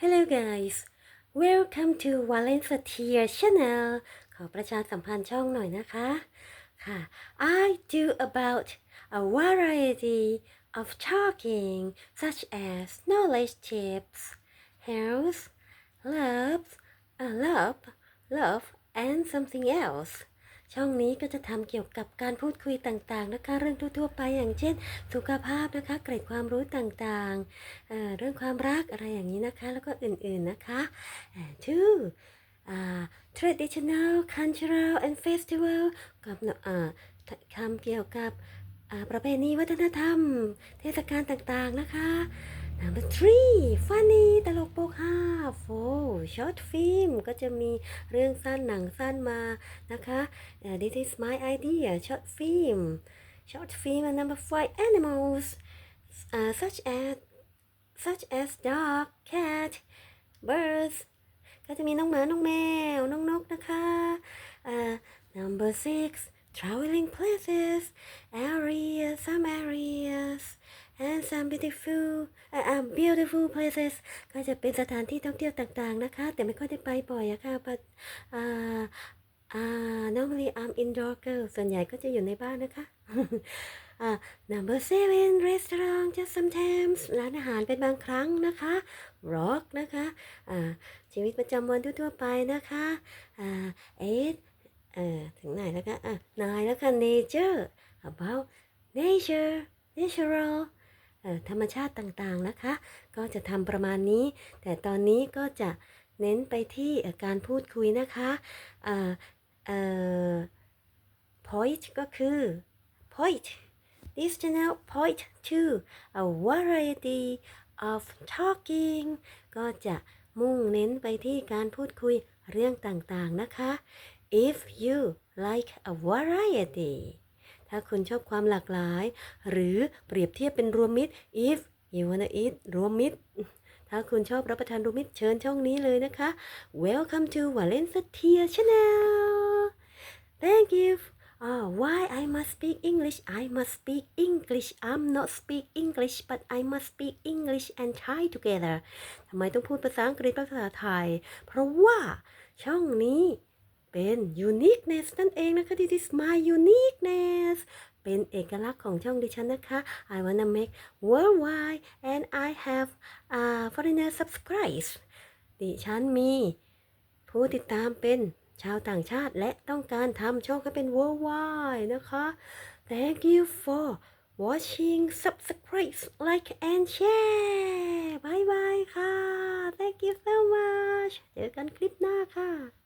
Hello guys welcome to Valentia Channel ขอประชาสัมพันธ์ช่องหน่อยนะคะ ค่ะ I do about a variety of talking such as knowledge tips health love uh, love love and something else ช่องนี้ก็จะทำเกี่ยวกับการพูดคุยต่างๆนะคะ เรื่องทั่วๆไปอย่างเช่น สุขภาพนะคะ เกร็ดความรู้ต่างๆเเรื่องความรักอะไรอย่างนี้นะคะ แล้วก็อื่นๆนะคะ and two uh, traditional cultural and festival กับคำเกี่ยวกับประเพณีวัฒนธรรม เทศกาลต่างๆนะคะ number three funny ตลกโปกฮา four short film ก็จะมีเรื่องสั้นหนังสั้นมานะคะ this is my idea short film short film number five animals uh, such as such as dog cat birds ก็จะมีน้องหมา น้องแมว น้องนกนะคะ uh, number six traveling places area some area and some beautiful uh, uh, beautiful places ก็จะเป็นสถานที่ท่องเที่ยวต่างๆนะคะ แต่ไม่ค่อยได้ไปบ่อยอะค่ะ but uh, uh, normally I'm indoor girl ส่วนใหญ่ก็จะอยู่ในบ้านนะคะอ่า number seven restaurant just sometimes ร้านอาหารเป็นบางครั้งนะคะ rock นะคะอ่าชีวิตประจำวันทั่วๆไปนะคะอ่า eight เอ่อถึงไหนแล้วคะอะ nine แล้วค่ะ nature about nature natural ธรรมชาติต่างๆนะคะ ก็จะทำประมาณนี้ แต่ตอนนี้ก็จะเน้นไปที่การพูดคุยนะคะอ่ออ point ก็คือ point this channel point to a variety of talking ก็จะมุ่งเน้นไปที่การพูดคุยเรื่องต่างๆนะคะ if you like a variety ถ้าคุณชอบความหลากหลาย หรือเปรียบเทียบเป็นรวมมิตร if you wanna eat รวมมิตรถ้าคุณชอบรับประทานรวมมิตรเชิญช่องนี้เลยนะคะ welcome to Valencia Channel thank you Ah, why I must speak English? I must speak English. I'm not speak English, but I must speak English and Thai together. ทำไมต้องพูดภาษาอังกฤษภาษาไทย เพราะว่าช่องนี้ เป็น uniqueness นั่นเองนะคะ This is my uniqueness เป็นเอกลักษณ์ของช่องดิฉันนะคะ I wanna make worldwide and I have uh, foreigner subscribe ดิฉันมี ผู้ติดตามเป็นชาวต่างชาติและต้องการทำช่องให้เป็น worldwide นะคะ Thank you for watching subscribe like and share บายบายค่ะ Thank you so much เจอกันคลิปหน้าค่ะ